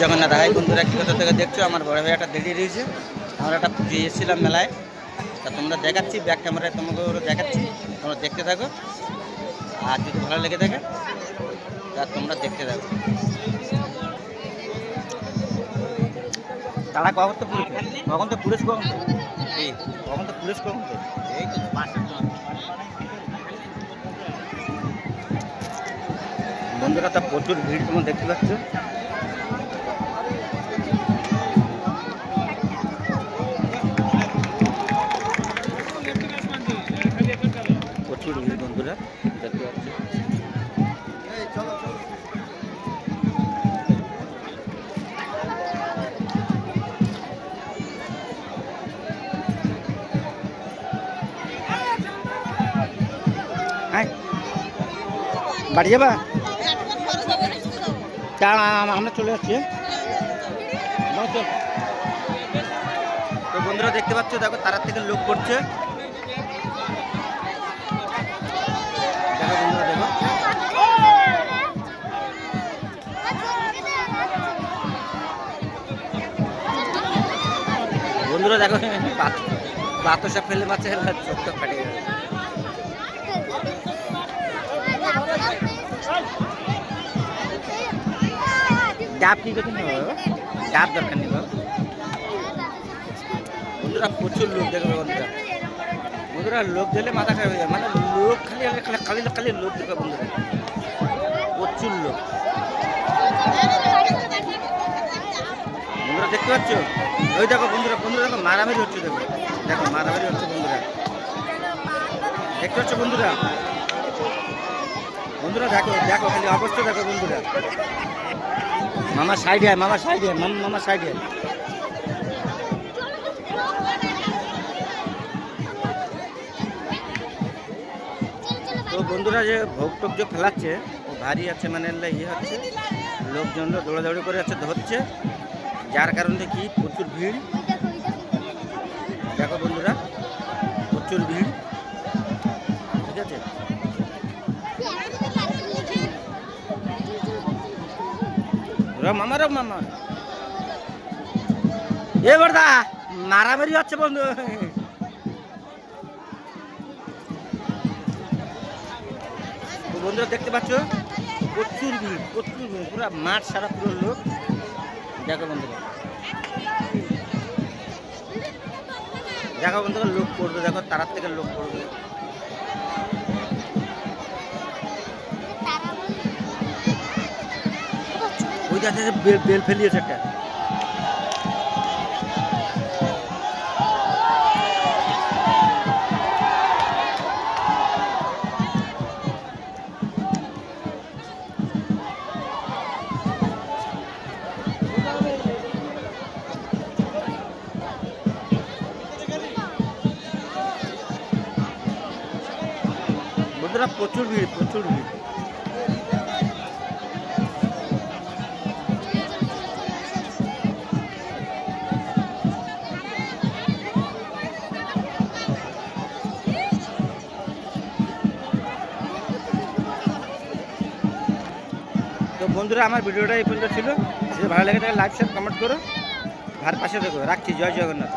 Jagannath. High বন্ধুরা, কি কোথা থেকে দেখছ? আমার বড় ভাই একটা দেরি রয়েছে। আমরা একটা পুজো এসেছিলাম মেলায়। তা তোমরা দেখাচ্ছি ব্যাক ক্যামেরায় তোমাকে ওরা দেখাচ্ছি। তোমরা দেখতে থাকো। আর যদি ভালো লেগে থাকে, তা তোমরা দেখতে থাকো। তারা কখন তো পুলিশ কখন তো পুলিশ কখন তো? কখন তো পুলিশ কখন তো? এই তো। বন্ধুরা, তা প্রচুর ভিড় তোমার দেখতে পাচ্ছ। বাড়ি যাবা? তা আমরা চলে যাচ্ছি। হ্যাঁ? তো বন্ধুরা দেখতে পাচ্ছ দেখো তারার থেকে লোক করছে দেখো বন্ধুরা দেখো। বন্ধুরা দেখো বাতাসা ফেলে মাছে তো ফাটে গেল ডাব কি করতে নেব ডাব দরকার নেই বন্ধুরা, প্রচুর লোক দেখবে বন্ধুরা। বন্ধুরা, লোক দিলে মাথা খারাপ হয়ে যায়। মানে লোক খালি খালি খালি খালি লোক দেখবে বন্ধুরা। প্রচুর লোক। বন্ধুরা, দেখতে পাচ্ছ? ওই দেখো বন্ধুরা বন্ধুরা, দেখো মারামারি হচ্ছে, দেখো। দেখো, মারামারি হচ্ছে বন্ধুরা। দেখতে পাচ্ছ বন্ধুরা? বন্ধুরা, দেখো দেখো, খালি অবস্থা দেখো বন্ধুরা। মামা সাইড হ্যাঁ মামা সাইড হ্যাঁ মামা মামা হ্যাঁ তো বন্ধুরা যে ভোগ টোক যে ফেলাচ্ছে, ও ভারী আছে মানে ইয়ে হচ্ছে। লোকজনরা দৌড়াদৌড়ি করে আছে ধরছে। যার কারণে কি প্রচুর ভিড়। দেখো বন্ধুরা, প্রচুর ভিড়। মামা রে মামা এ বর্দা মারামারি হচ্ছে বন্ধু। বন্ধুরা, দেখতে পাচ্ছ? প্রচুর ভিড় প্রচুর ভিড়। পুরো মাঠ সারা পুরো লোক। দেখো বন্ধুরা। দেখো বন্ধুরা, লোক পড়বে, দেখো তারার থেকে লোক পড়বে। ওই যাতে বেল ফেলিয়েছে একটা। প্রচুর ভিড় প্রচুর ভিড়। তো বন্ধুরা, আমার ভিডিওটা এই পর্যন্ত ছিল। যদি ভালো লাগে তাহলে লাইক শেয়ার কমেন্ট করো। আর পাশে দেখো রাখছি। জয় জগন্নাথ।